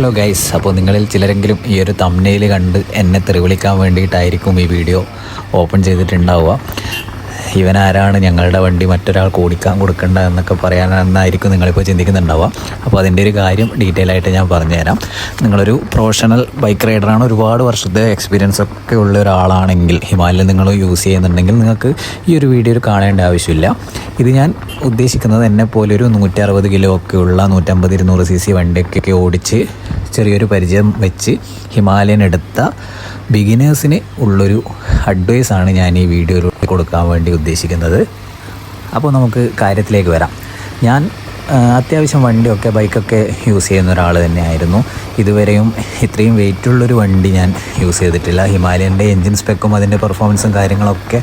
Hello guys അപ്പോൾ നിങ്ങളിൽ ചിലരെങ്കിലും ഈ ഒരു തമ്നയിൽ കണ്ട് എന്നെ തെറിവിളിക്കാൻ വേണ്ടിയിട്ടായിരിക്കും ഈ വീഡിയോ ഓപ്പൺ ചെയ്തിട്ടുണ്ടാവുക. ഇവൻ ഞങ്ങളുടെ വണ്ടി മറ്റൊരാൾക്ക് ഓടിക്കാൻ കൊടുക്കേണ്ട എന്നൊക്കെ പറയാനെന്നായിരിക്കും നിങ്ങളിപ്പോൾ ചിന്തിക്കുന്നുണ്ടാവുക. അപ്പോൾ അതിന്റെ ഒരു കാര്യം ഡീറ്റെയിൽ ആയിട്ട് ഞാൻ പറഞ്ഞുതരാം. നിങ്ങളൊരു പ്രൊഫഷണൽ ബൈക്ക് റൈഡറാണ് ഒരുപാട് വർഷത്തെ എക്സ്പീരിയൻസ് ഒക്കെ ഉള്ള ഒരാളാണെങ്കിൽ ഹിമാലയൻ നിങ്ങൾ യൂസ് ചെയ്യുന്നുണ്ടെങ്കിൽ നിങ്ങൾക്ക് ഈ ഒരു വീഡിയോ കാണേണ്ട ആവശ്യമില്ല. ഇത് ഞാൻ ഉദ്ദേശിക്കുന്നത് എന്നെ പോലെ ഒരു നൂറ്റി അറുപത് കിലോ ഒക്കെ ഉള്ള നൂറ്റമ്പത് ഇരുന്നൂറ് സി സി വണ്ടിയൊക്കെ ഓടിച്ച് ചെറിയൊരു പരിചയം വെച്ച് ഹിമാലയൻ എടുത്ത ബിഗിനേഴ്സിന് ഉള്ളൊരു അഡ്വൈസാണ് ഞാൻ ഈ വീഡിയോയിലൂടെ കൊടുക്കാൻ വേണ്ടി ഉദ്ദേശിക്കുന്നത്. അപ്പോൾ നമുക്ക് കാര്യത്തിലേക്ക് വരാം. ഞാൻ അത്യാവശ്യം വണ്ടിയൊക്കെ ബൈക്കൊക്കെ യൂസ് ചെയ്യുന്ന ഒരാൾ തന്നെയായിരുന്നു. ഇതുവരെയും ഇത്രയും വെയിറ്റുള്ളൊരു വണ്ടി ഞാൻ യൂസ് ചെയ്തിട്ടില്ല. ഹിമാലയന്റെ എൻജിൻ സ്പെക്കും അതിന്റെ പെർഫോമൻസും കാര്യങ്ങളൊക്കെ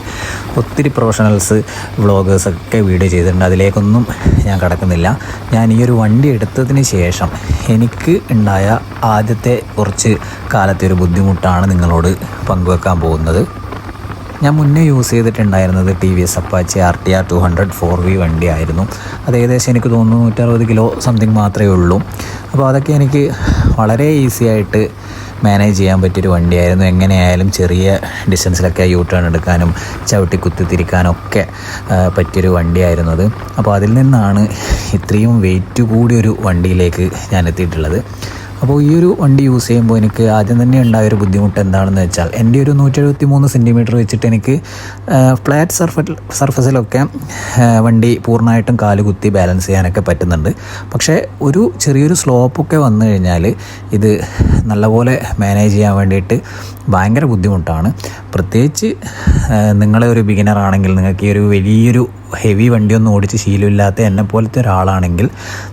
ഒത്തിരി പ്രൊഫഷണൽസ് വ്ളോഗേഴ്സൊക്കെ വീഡിയോ ചെയ്തിട്ടുണ്ട്. അതിലേക്കൊന്നും ഞാൻ കടക്കുന്നില്ല. ഞാൻ ഈ ഒരു വണ്ടി എടുത്തതിന് ശേഷം എനിക്ക് ഉണ്ടായ ആദ്യത്തെ കുറച്ച് കാലത്തെ ഒരു ബുദ്ധിമുട്ടാണ് നിങ്ങളോട് പങ്കുവെക്കാൻ പോകുന്നത്. ഞാൻ മുന്നേ യൂസ് ചെയ്തിട്ടുണ്ടായിരുന്നത് T V S Apache R T R two hundred four V വണ്ടിയായിരുന്നു. അത് ഏകദേശം എനിക്ക് തോന്നുന്നു നൂറ്ററുപത് കിലോ സംതിങ് മാത്രമേ ഉള്ളൂ. അപ്പോൾ അതൊക്കെ എനിക്ക് വളരെ ഈസി ആയിട്ട് മാനേജ് ചെയ്യാൻ പറ്റിയൊരു വണ്ടിയായിരുന്നു. എങ്ങനെയായാലും ചെറിയ ഡിസ്റ്റൻസിലൊക്കെ യൂ ടേൺ എടുക്കാനും ചവിട്ടി കുത്തിത്തിരിക്കാനും ഒക്കെ പറ്റിയൊരു വണ്ടിയായിരുന്നു അത്. അപ്പോൾ അതിൽ നിന്നാണ് ഇത്രയും വെയിറ്റ് കൂടിയൊരു വണ്ടിയിലേക്ക് ഞാൻ എത്തിയിട്ടുള്ളത്. അപ്പോൾ ഈ ഒരു വണ്ടി യൂസ് ചെയ്യുമ്പോൾ എനിക്ക് ആദ്യം തന്നെ ഉണ്ടായ ഒരു ബുദ്ധിമുട്ട് എന്താണെന്ന് വെച്ചാൽ എന്റെ ഒരു നൂറ്റി എഴുപത്തി മൂന്ന് സെന്റിമീറ്റർ വെച്ചിട്ട് എനിക്ക് ഫ്ലാറ്റ് സർഫ സർഫസിലൊക്കെ വണ്ടി പൂർണമായിട്ടും കാൽ കുത്തി ബാലൻസ് ചെയ്യാനൊക്കെ പറ്റുന്നുണ്ട്. പക്ഷേ ഒരു ചെറിയൊരു സ്ലോപ്പൊക്കെ വന്നു കഴിഞ്ഞാൽ ഇത് നല്ലപോലെ മാനേജ് ചെയ്യാൻ വേണ്ടിയിട്ട് ഭയങ്കര ബുദ്ധിമുട്ടാണ്. പ്രത്യേകിച്ച് നിങ്ങളെ ഒരു ബിഗിനർ ആണെങ്കിൽ നിങ്ങൾക്ക് ഈ ഒരു വലിയൊരു ഹെവി വണ്ടിയൊന്നും ഓടിച്ച് ശീലമില്ലാത്ത എന്നെ പോലത്തെ ഒരാളാണെങ്കിൽ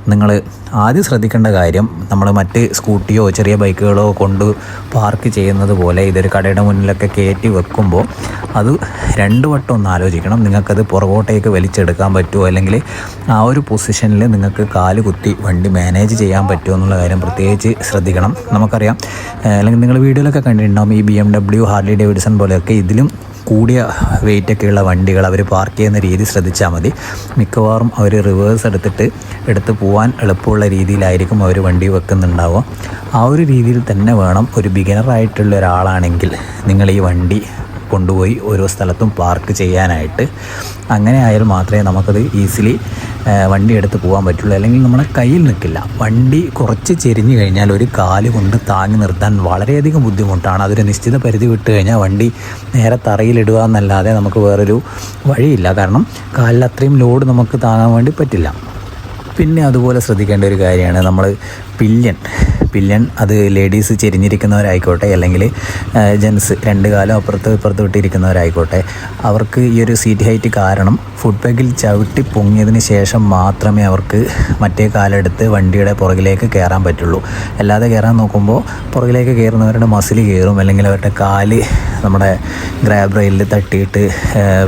നിങ്ങൾ ആദ്യം ശ്രദ്ധിക്കേണ്ട കാര്യം നമ്മൾ മറ്റ് സ്കൂട്ടിയോ ചെറിയ ബൈക്കുകളോ കൊണ്ട് പാർക്ക് ചെയ്യുന്നത് പോലെ ഇതൊരു കടയുടെ മുന്നിലൊക്കെ കയറ്റി വെക്കുമ്പോൾ അത് രണ്ട് വട്ടം ഒന്ന് ആലോചിക്കണം. നിങ്ങൾക്കത് പുറകോട്ടേക്ക് വലിച്ചെടുക്കാൻ പറ്റുമോ? അല്ലെങ്കിൽ ആ ഒരു പൊസിഷനിൽ നിങ്ങൾക്ക് കാൽ കുത്തി വണ്ടി മാനേജ് ചെയ്യാൻ പറ്റുമോ എന്നുള്ള കാര്യം പ്രത്യേകിച്ച് ശ്രദ്ധിക്കണം. നമുക്കറിയാം. അല്ലെങ്കിൽ നിങ്ങൾ വീഡിയോയിലൊക്കെ കണ്ടിട്ടുണ്ടാകും ഈ B M W Harley Davidson പോലെയൊക്കെ ഇതിലും കൂടിയ വെയിറ്റൊക്കെയുള്ള വണ്ടികൾ അവർ പാർക്ക് ചെയ്യുന്ന രീതി ശ്രദ്ധിച്ചാൽ മതി. മിക്കവാറും അവർ റിവേഴ്സ് എടുത്തിട്ട് എടുത്ത് പോകാൻ എളുപ്പമുള്ള രീതിയിലായിരിക്കും അവർ വണ്ടി വെക്കുന്നുണ്ടാവുക. ആ ഒരു രീതിയിൽ തന്നെ വേണം ഒരു ബിഗിനറായിട്ടുള്ള ഒരാളാണെങ്കിൽ നിങ്ങൾ ഈ വണ്ടി കൊണ്ടുപോയി ഓരോ സ്ഥലത്തും പാർക്ക് ചെയ്യാനായിട്ട്. അങ്ങനെ ആയാൽ മാത്രമേ നമുക്കത് ഈസിലി വണ്ടി എടുത്ത് പോകാൻ പറ്റുള്ളൂ. അല്ലെങ്കിൽ നമ്മുടെ കയ്യിൽ നിൽക്കില്ല. വണ്ടി കുറച്ച് ചെരിഞ്ഞു കഴിഞ്ഞാൽ ഒരു കാൽ കൊണ്ട് താങ്ങി നിർത്താൻ വളരെയധികം ബുദ്ധിമുട്ടാണ്. അതൊരു നിശ്ചിത പരിധി വിട്ട് കഴിഞ്ഞാൽ വണ്ടി നേരെ തറയിലിടുക എന്നല്ലാതെ നമുക്ക് വേറൊരു വഴിയില്ല. കാരണം കാലിൽ അത്രയും ലോഡ് നമുക്ക് താങ്ങാൻ വേണ്ടി പറ്റില്ല. പിന്നെ അതുപോലെ ശ്രദ്ധിക്കേണ്ട ഒരു കാര്യമാണ്. നമ്മൾ പില്യൻ. പില്യൻ അത് ലേഡീസ് ചെരിഞ്ഞിരിക്കുന്നവരായിക്കോട്ടെ അല്ലെങ്കിൽ ജെൻസ് രണ്ട് കാലം അപ്പുറത്ത് ഇപ്പുറത്ത് വിട്ടിരിക്കുന്നവരായിക്കോട്ടെ അവർക്ക് ഈ ഒരു സീറ്റ് ഹൈറ്റ് കാരണം ഫുഡ് ബാഗിൽ ചവിട്ടി പൊങ്ങിയതിന് ശേഷം മാത്രമേ അവർക്ക് മറ്റേ കാലെടുത്ത് വണ്ടിയുടെ പുറകിലേക്ക് കയറാൻ പറ്റുള്ളൂ. അല്ലാതെ കയറാൻ നോക്കുമ്പോൾ പുറകിലേക്ക് കയറുന്നവരുടെ മസിൽ കയറും അല്ലെങ്കിൽ അവരുടെ കാൽ നമ്മുടെ ഗ്രാബ് റെയിലിൽ തട്ടിയിട്ട്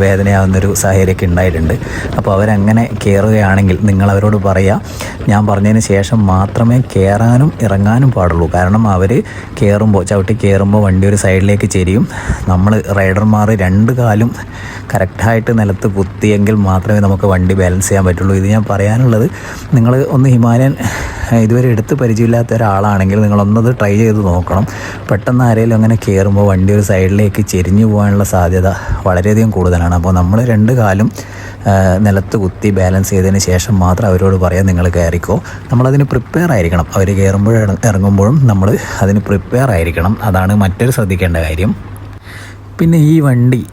വേദനയാവുന്നൊരു സാഹചര്യമൊക്കെ ഉണ്ടായിട്ടുണ്ട്. അപ്പോൾ അവരങ്ങനെ കയറുകയാണെങ്കിൽ നിങ്ങളവരോട് പറയുക ഞാൻ പറഞ്ഞതിന് ശേഷം മാത്രമേ കയറാനും ഇറങ്ങാനും പാടുള്ളൂ. കാരണം അവർ കയറുമ്പോൾ ചവിട്ടി കയറുമ്പോൾ വണ്ടി ഒരു സൈഡിലേക്ക് ചെരിയും. നമ്മൾ റൈഡർമാർ രണ്ട് കാലും കറക്റ്റായിട്ട് നിലത്ത് കുത്തിയെങ്കിൽ മാത്രമേ നമുക്ക് വണ്ടി ബാലൻസ് ചെയ്യാൻ പറ്റുള്ളൂ. ഇത് ഞാൻ പറയാനുള്ളത് നിങ്ങൾ ഒന്ന് ഹിമാലയൻ ഇതുവരെ എടുത്ത് പരിചയമില്ലാത്ത ഒരാളാണെങ്കിൽ നിങ്ങളൊന്നത് ട്രൈ ചെയ്ത് നോക്കണം. പെട്ടെന്ന് ആരെങ്കിലും അങ്ങനെ കയറുമ്പോൾ വണ്ടി ഒരു സൈഡിലേക്ക് ചെരിഞ്ഞു പോകാനുള്ള സാധ്യത വളരെയധികം കൂടുതലാണ്. അപ്പോൾ നമ്മൾ രണ്ട് കാലും നിലത്ത് കുത്തി ബാലൻസ് ചെയ്തതിന് ശേഷം മാത്രം അവരോട് പറയാം നിങ്ങൾ കയറിക്കോ. നമ്മളതിന് പ്രിപ്പയർ ആയിരിക്കണം. അവർ കയറുമ്പോഴും ഇറങ്ങുമ്പോഴും നമ്മൾ അതിന് പ്രിപ്പയർ ആയിരിക്കണം. അതാണ് മറ്റൊരു ശ്രദ്ധിക്കേണ്ട കാര്യം. പിന്നെ ഈ വണ്ടി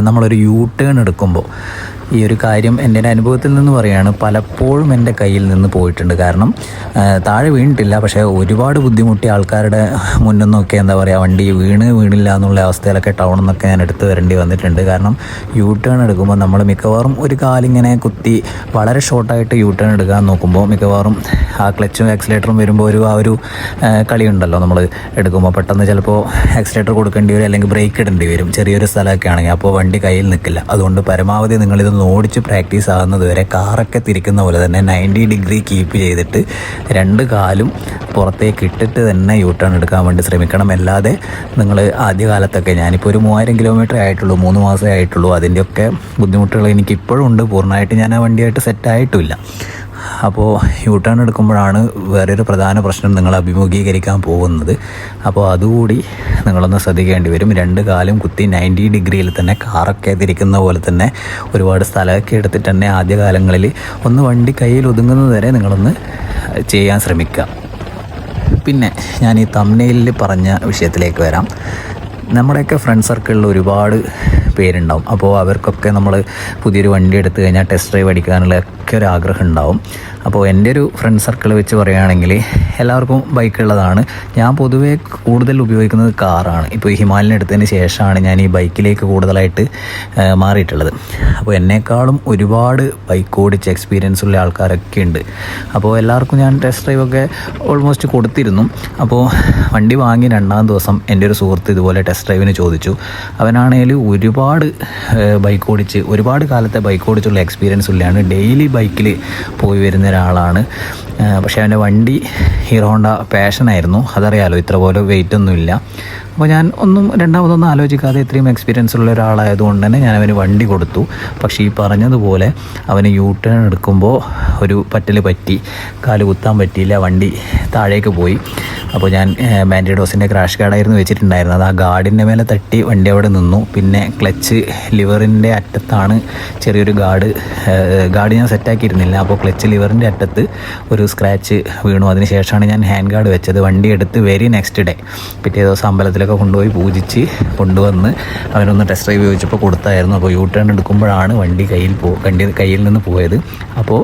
നമ്മളൊരു യൂ ടേൺ എടുക്കുമ്പോൾ ഈ ഒരു കാര്യം എന്റെ അനുഭവത്തിൽ നിന്ന് പറയുകയാണ്. പലപ്പോഴും എന്റെ കയ്യിൽ നിന്ന് പോയിട്ടുണ്ട്. കാരണം താഴെ വീണിട്ടില്ല. പക്ഷേ ഒരുപാട് ബുദ്ധിമുട്ടി ആൾക്കാരുടെ മുന്നിൽ നിന്നൊക്കെ എന്താ പറയുക വണ്ടി വീണ് വീണില്ല എന്നുള്ള അവസ്ഥയിലൊക്കെ ടൗണിൽ നിന്നൊക്കെ ഞാൻ എടുത്ത് വരേണ്ടി വന്നിട്ടുണ്ട്. കാരണം യൂ ടേൺ എടുക്കുമ്പോൾ നമ്മൾ മിക്കവാറും ഒരു കാലിങ്ങനെ കുത്തി വളരെ ഷോർട്ടായിട്ട് യൂ ടേൺ എടുക്കാൻ നോക്കുമ്പോൾ മിക്കവാറും ആ ക്ലച്ചും ആക്സിലേറ്ററും വരുമ്പോൾ ഒരു ആ ഒരു കളിയുണ്ടല്ലോ നമ്മൾ എടുക്കുമ്പോൾ. പെട്ടെന്ന് ചിലപ്പോൾ ആക്സിലേറ്റർ കൊടുക്കേണ്ടി വരും അല്ലെങ്കിൽ ബ്രേക്ക് ഇടേണ്ടി വരും. ചെറിയൊരു സ്ഥലമൊക്കെ ആണെങ്കിൽ അപ്പോൾ വണ്ടി കയ്യിൽ നിൽക്കില്ല. അതുകൊണ്ട് പരമാവധി നിങ്ങളിതൊന്ന് ഓടിച്ച് പ്രാക്ടീസ് ആകുന്നത് വരെ കാറൊക്കെ തിരിക്കുന്ന പോലെ തന്നെ നയന്റി ഡിഗ്രി കീപ്പ് ചെയ്തിട്ട് രണ്ട് കാലും പുറത്തേക്ക് ഇട്ടിട്ട് തന്നെ യൂ ടേൺ എടുക്കാൻ വേണ്ടി ശ്രമിക്കണം. അല്ലാതെ നിങ്ങൾ ആദ്യകാലത്തൊക്കെ ഞാനിപ്പോൾ ഒരു മൂവായിരം കിലോമീറ്റർ ആയിട്ടുള്ളൂ മൂന്ന് മാസമേ ആയിട്ടുള്ളൂ. അതിന്റെയൊക്കെ ബുദ്ധിമുട്ടുകൾ എനിക്ക് ഇപ്പോഴും ഉണ്ട്. പൂർണമായിട്ട് ഞാൻ ആ വണ്ടിയായിട്ട് സെറ്റ് ആയിട്ടുമില്ല അപ്പോൾ യു ടേൺ എടുക്കുമ്പോഴാണ് വേറൊരു പ്രധാന പ്രശ്നം നിങ്ങൾ അഭിമുഖീകരിക്കാൻ പോകുന്നത്. അപ്പോൾ അതുകൂടി നിങ്ങളൊന്ന് ശ്രദ്ധിക്കേണ്ടി വരും. രണ്ട് കാലും കുത്തി നയന്റി ഡിഗ്രിയിൽ തന്നെ കാറൊക്കെ തിരിക്കുന്ന പോലെ തന്നെ ഒരുപാട് സ്ഥലമൊക്കെ എടുത്തിട്ട് തന്നെ ആദ്യ കാലങ്ങളിൽ ഒന്ന് വണ്ടി കയ്യിൽ ഒതുങ്ങുന്നത് വരെ നിങ്ങളൊന്ന് ചെയ്യാൻ ശ്രമിക്കുക. പിന്നെ ഞാൻ ഈ തമ്നയിലിൽ പറഞ്ഞ വിഷയത്തിലേക്ക് വരാം. നമ്മുടെയൊക്കെ ഫ്രണ്ട് സർക്കിളിൽ ഒരുപാട് പേരുണ്ടാവും. അപ്പോൾ അവർക്കൊക്കെ നമ്മൾ പുതിയൊരു വണ്ടി എടുത്തു കഴിഞ്ഞാൽ ടെസ്റ്റ് ഡ്രൈവ് അടിക്കാനുള്ള ഒക്കെ ഒരു ആഗ്രഹം ഉണ്ടാവും അപ്പോൾ എന്റെ ഒരു ഫ്രണ്ട് സർക്കിൾ വെച്ച് പറയുകയാണെങ്കിൽ എല്ലാവർക്കും ബൈക്ക് ഉള്ളതാണ്. ഞാൻ പൊതുവേ കൂടുതൽ ഉപയോഗിക്കുന്നത് കാറാണ് ഇപ്പോൾ ഈ ഹിമാലയൻ എടുത്തതിന് ശേഷമാണ് ഞാൻ ഈ ബൈക്കിലേക്ക് കൂടുതലായിട്ട് മാറിയിട്ടുള്ളത്. അപ്പോൾ എന്നെക്കാളും ഒരുപാട് ബൈക്ക് ഓടിച്ച് എക്സ്പീരിയൻസ് ഉള്ള ആൾക്കാരൊക്കെ ഉണ്ട്. അപ്പോൾ എല്ലാവർക്കും ഞാൻ ടെസ്റ്റ് ഡ്രൈവൊക്കെ ഓൾമോസ്റ്റ് കൊടുത്തിരുന്നു. അപ്പോൾ വണ്ടി വാങ്ങി രണ്ടാം ദിവസം എന്റെ ഒരു സുഹൃത്ത് ഇതുപോലെ ടെസ്റ്റ് ഡ്രൈവിന് ചോദിച്ചു. അവനാണെങ്കിൽ ഒരുപാട് ബൈക്ക് ഓടിച്ച് ഒരുപാട് കാലത്തെ ബൈക്ക് ഓടിച്ചുള്ള എക്സ്പീരിയൻസ് ഉള്ളതാണ് ഡെയിലി ബൈക്കിൽ പോയി വരുന്ന ഒരാളാണ്. പക്ഷേ അവന്റെ വണ്ടി ഹീറോ ഹോണ്ട പാഷനായിരുന്നു അതറിയാലോ ഇത്ര പോലെ വെയിറ്റ് ഒന്നുമില്ല അപ്പോൾ ഞാൻ ഒന്നും രണ്ടാമതൊന്നും ആലോചിക്കാതെ ഇത്രയും എക്സ്പീരിയൻസ് ഉള്ള ഒരാളായതുകൊണ്ട് തന്നെ ഞാൻ അവന് വണ്ടി കൊടുത്തു. പക്ഷേ ഈ പറഞ്ഞതുപോലെ അവന് യൂ ടേൺ എടുക്കുമ്പോൾ ഒരു പറ്റൽ പറ്റി കാൽ കുത്താൻ പറ്റിയില്ല വണ്ടി താഴേക്ക് പോയി. അപ്പോൾ ഞാൻ ബാൻഡിഡോസിന്റെ ക്രാഷ് ഗാർഡായിരുന്നു വെച്ചിട്ടുണ്ടായിരുന്നത്. ആ ഗാർഡിന്റെ മേലെ തട്ടി വണ്ടി അവിടെ നിന്നു. പിന്നെ ക്ലച്ച് ലിവറിന്റെ അറ്റത്താണ് ചെറിയൊരു ഗാർഡ് ഗാർഡ് ഞാൻ സെറ്റാക്കിയിരുന്നില്ല അപ്പോൾ ക്ലച്ച് ലിവറിന്റെ അറ്റത്ത് ഒരു സ്ക്രാച്ച് വീണു. അതിന് ശേഷമാണ് ഞാൻ ഹാൻഡ് ഗാർഡ് വെച്ചത്. വണ്ടി എടുത്ത് വെരി നെക്സ്റ്റ് ഡേ പിറ്റേ ദിവസം അമ്പലത്തിലൊക്കെ കൊണ്ടുപോയി പൂജിച്ച് കൊണ്ടുവന്ന് അവനൊന്ന് ടെസ്റ്റ് ഡ്രൈവ് ചോദിച്ചപ്പോൾ കൊടുത്തായിരുന്നു. അപ്പോൾ യു ടേൺ എടുക്കുമ്പോഴാണ് വണ്ടി കയ്യിൽ പോ വണ്ടി കയ്യിൽ നിന്ന് പോയത്. അപ്പോൾ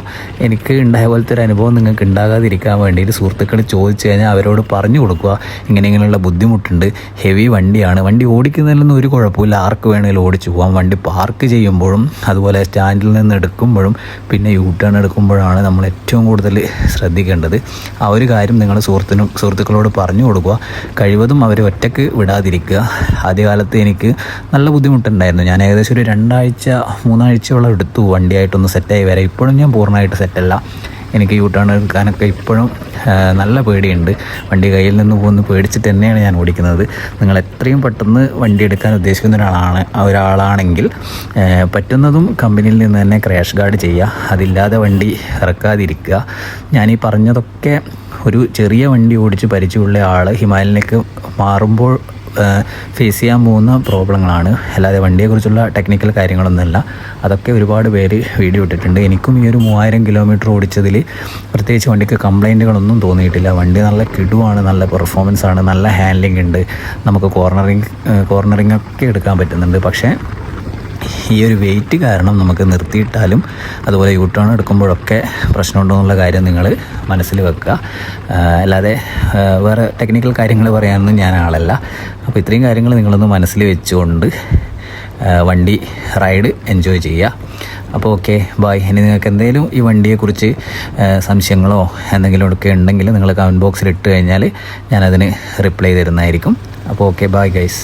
എനിക്ക് ഉണ്ടായ പോലത്തെ ഒരു അനുഭവം നിങ്ങൾക്ക് ഉണ്ടാകാതിരിക്കാൻ വേണ്ടിയിട്ട് സുഹൃത്തുക്കൾ ചോദിച്ചു കഴിഞ്ഞാൽ അവരോട് പറഞ്ഞു കൊടുക്കുക. ഇങ്ങനെ ഇങ്ങനെയുള്ള ബുദ്ധിമുട്ടുണ്ട്. ഹെവി വണ്ടിയാണ്. വണ്ടി ഓടിക്കുന്നതിലൊന്നും ഒരു കുഴപ്പമില്ല. ആർക്ക് വേണമെങ്കിലും ഓടിച്ചു പോകാം വണ്ടി പാർക്ക് ചെയ്യുമ്പോഴും അതുപോലെ സ്റ്റാൻഡിൽ നിന്ന് എടുക്കുമ്പോഴും പിന്നെ യൂ ടേൺ എടുക്കുമ്പോഴാണ് നമ്മൾ ഏറ്റവും കൂടുതൽ ശ്രദ്ധിക്കേണ്ടത്. ആ ഒരു കാര്യം നിങ്ങൾ സുഹൃത്തിനും സുഹൃത്തുക്കളോട് പറഞ്ഞു കൊടുക്കുക. കഴിവതും അവരെ ഒറ്റയ്ക്ക് വിടാതിരിക്കുക. ആദ്യകാലത്ത് എനിക്ക് നല്ല ബുദ്ധിമുട്ടുണ്ടായിരുന്നു. ഞാൻ ഏകദേശം ഒരു രണ്ടാഴ്ച മൂന്നാഴ്ചയോളം എടുത്തു വണ്ടിയായിട്ടൊന്ന് സെറ്റായി വരാം ഇപ്പോഴും ഞാൻ പൂർണമായിട്ട് സെറ്റല്ല എനിക്ക് യൂ ടേൺ എടുക്കാനൊക്കെ ഇപ്പോഴും നല്ല പേടിയുണ്ട്. വണ്ടി കയ്യിൽ നിന്ന് പോകുന്ന പേടിച്ചിട്ട് തന്നെയാണ് ഞാൻ ഓടിക്കുന്നത്. നിങ്ങൾ എത്രയും പെട്ടെന്ന് വണ്ടി എടുക്കാൻ ഉദ്ദേശിക്കുന്ന ഒരാളാണ് ഒരാളാണെങ്കിൽ പറ്റുന്നതും കമ്പനിയിൽ നിന്ന് തന്നെ ക്രാഷ് ഗാർഡ് ചെയ്യുക അതില്ലാതെ വണ്ടി ഇറക്കാതിരിക്കുക. ഞാൻ ഈ പറഞ്ഞതൊക്കെ ഒരു ചെറിയ വണ്ടി ഓടിച്ച് പരിചയമുള്ള ആൾ ഹിമാലയനിലേക്ക് മാറുമ്പോൾ ഫേസ് ചെയ്യാൻ പോകുന്ന പ്രോബ്ലങ്ങളാണ്. അല്ലാതെ വണ്ടിയെക്കുറിച്ചുള്ള ടെക്നിക്കൽ കാര്യങ്ങളൊന്നുമല്ല. അതൊക്കെ ഒരുപാട് പേര് വീഡിയോ ഇട്ടിട്ടുണ്ട്. എനിക്കും ഈ ഒരു മൂവായിരം കിലോമീറ്റർ ഓടിച്ചതിൽ പ്രത്യേകിച്ച് വണ്ടിക്ക് കംപ്ലൈന്റുകളൊന്നും തോന്നിയിട്ടില്ല. വണ്ടി നല്ല കിടുവാണ് നല്ല പെർഫോമൻസ് ആണ് നല്ല ഹാൻഡ്ലിംഗ് ഉണ്ട്. നമുക്ക് കോർണറിങ് കോർണറിങ് ഒക്കെ എടുക്കാൻ പറ്റുന്നുണ്ട്. പക്ഷേ ഈ ഒരു വെയിറ്റ് കാരണം നമുക്ക് നിർത്തിയിട്ടാലും അതുപോലെ യൂ ടേൺ എടുക്കുമ്പോഴൊക്കെ പ്രശ്നമുണ്ടോ എന്നുള്ള കാര്യം നിങ്ങൾ മനസ്സിൽ വെക്കുക. അല്ലാതെ വേറെ ടെക്നിക്കൽ കാര്യങ്ങൾ പറയാനൊന്നും ഞാൻ ആളല്ല. അപ്പോൾ ഇത്രയും കാര്യങ്ങൾ നിങ്ങളൊന്ന് മനസ്സിൽ വെച്ചുകൊണ്ട് വണ്ടി റൈഡ് എൻജോയ് ചെയ്യുക. അപ്പോൾ ഓക്കെ ബായ് ഇനി നിങ്ങൾക്ക് എന്തെങ്കിലും ഈ വണ്ടിയെക്കുറിച്ച് സംശയങ്ങളോ എന്തെങ്കിലും ഒക്കെ ഉണ്ടെങ്കിൽ നിങ്ങൾ കമന്റ് ബോക്സിൽ ഇട്ട് കഴിഞ്ഞാൽ ഞാനതിന് റിപ്ലൈ തരുന്നതായിരിക്കും. അപ്പോൾ ഓക്കെ ബായ് ഗൈസ്